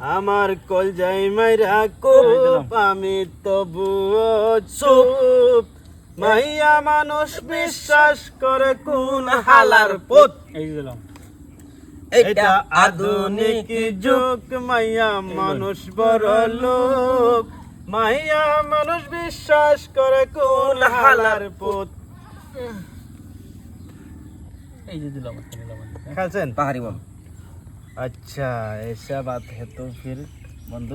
আমার কল যাই মাইরা কোপ আমি তবুও চুপ। মাইয়া মানুষ বিশ্বাস করে কোন হালার পুত। এই দিলাম। এটা আধুনিক যুগ। মাইয়া মানুষ বড় লোক। মাইয়া মানুষ বিশ্বাস করে কোন হালার পুত। এই যে দিলাম? খেলছেন? পাহাড়ি বম अच्छा ऐसा बात है तो फिर बंधु।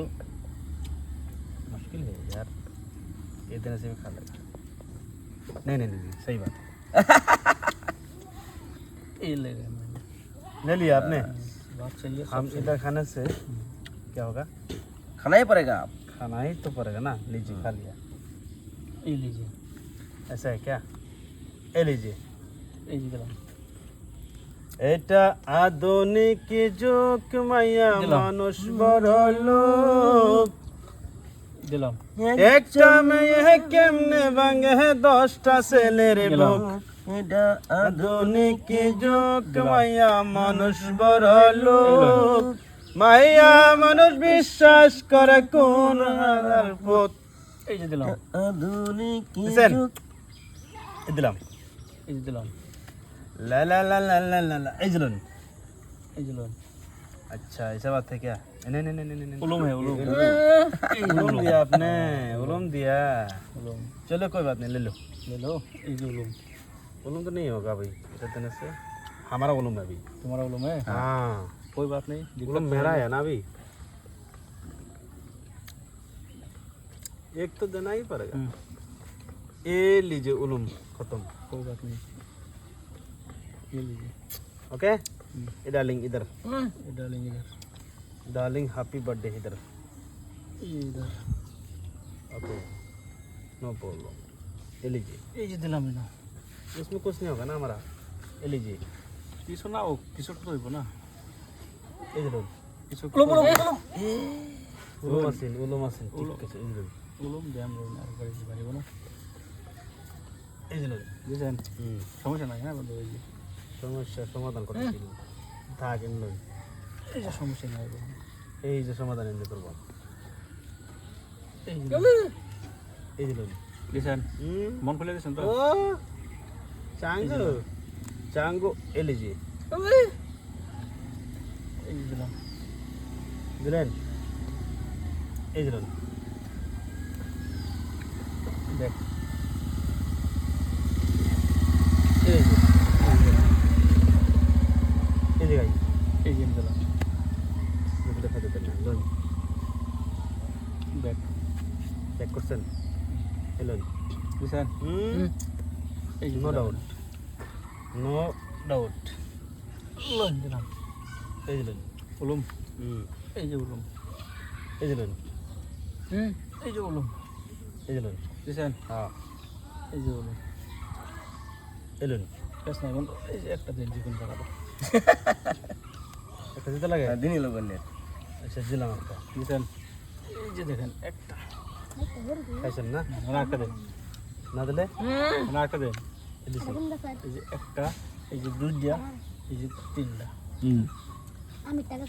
मुश्किल है यार। इतने से भी खा लगता नहीं नहीं नहीं सही बात है। ले लिया मैंने। ले लिया आपने? हाँ, बात चलिए हम इधर खाने से क्या होगा? खाना ही पड़ेगा। आप खाना ही तो पड़ेगा ना। लीजिए हाँ। खा लिया। ये लीजिए। ऐसा है क्या? ए लीजिए। लीजिए এটা আধুনিক যুগ মাইয়া মানুষ বড় লোক। দিলাম। একটা মেয়ে কেমনে ভাঙে দশটা ছেলের। বুক? এটা আধুনিক যুগ মাইয়া মানুষ বড় লোক। মাইয়া মানুষ বিশ্বাস করে কোন এই যে দিলাম। আধুনিক দিলাম। এই যে দিলাম। अच्छा ऐसा बात है क्या? नहीं नहीं नहीं नहीं उलूम है उलूम। उलूम। दिया आपने उलूम दिया। उलूम। चलो कोई बात नहीं ले लो। ले लो इज़ उलूम उलूम तो नहीं होगा भाई इतने से। हमारा उलूम है अभी। तुम्हारा उलूम है? हाँ। कोई बात नहीं उलूम मेरा है ना अभी। एक तो देना ही पड़ेगा। हम्म। ए लीजिए उलूम खत्म। कोई बात नहीं। ओके डार्लिंग इधर डार्लिंग इधर डार्लिंग हैप्पी बर्थडे इधर इधर ओके नो प्रॉब्लम ये लीजिए ये जी दिला मैंने इसमें कुछ नहीं होगा ना हमारा ये लीजिए किसो ना हो किसको तो ही ना ये ज़रूर किसको लो लो लो लो मशीन लो मशीन लो किसको ये ज़रूर लो डैम लो ना बड़ी जी भाई बोलो ये ज़रूर जैसे समझ ना है ना बंदो সমস্যা সমাধান করতে থাক এমনি। এই যে সমস্যা নাই এই যে সমাধান এমনি করব। এই যে দিছেন মন খুলে দিছেন তো? ও চাঙ্গো। চাঙ্গো এ লিজিয়ে এই যে দিলাম দিলেন? এই দিলেন দেখ এই যে এই যে গাই এই যে দিলাম মুখে দেখা দিতেন না লোন দেখ চেক করছেন? এলোন দিছেন হুম? এই যে নো। ডাউট নো ডাউট এই দিলেন। উলুম। হুম। এই যে উলুম। এই দিলেন। এই যে উলুম। এই দিলেন। দিছেন হ্যাঁ। এই যে উলুম। এলেন একটা দিন জীবন করাবো একটা দিতে লাগে? দিনই লোক আচ্ছা দিলাম একটা। দিছেন এই যে দেখেন একটা। খাইছেন না? না একটা দেন। না দিলে? একটা দেন। এই যে একটা এই যে দুইটা এই যে তিনটা। আমি টাকা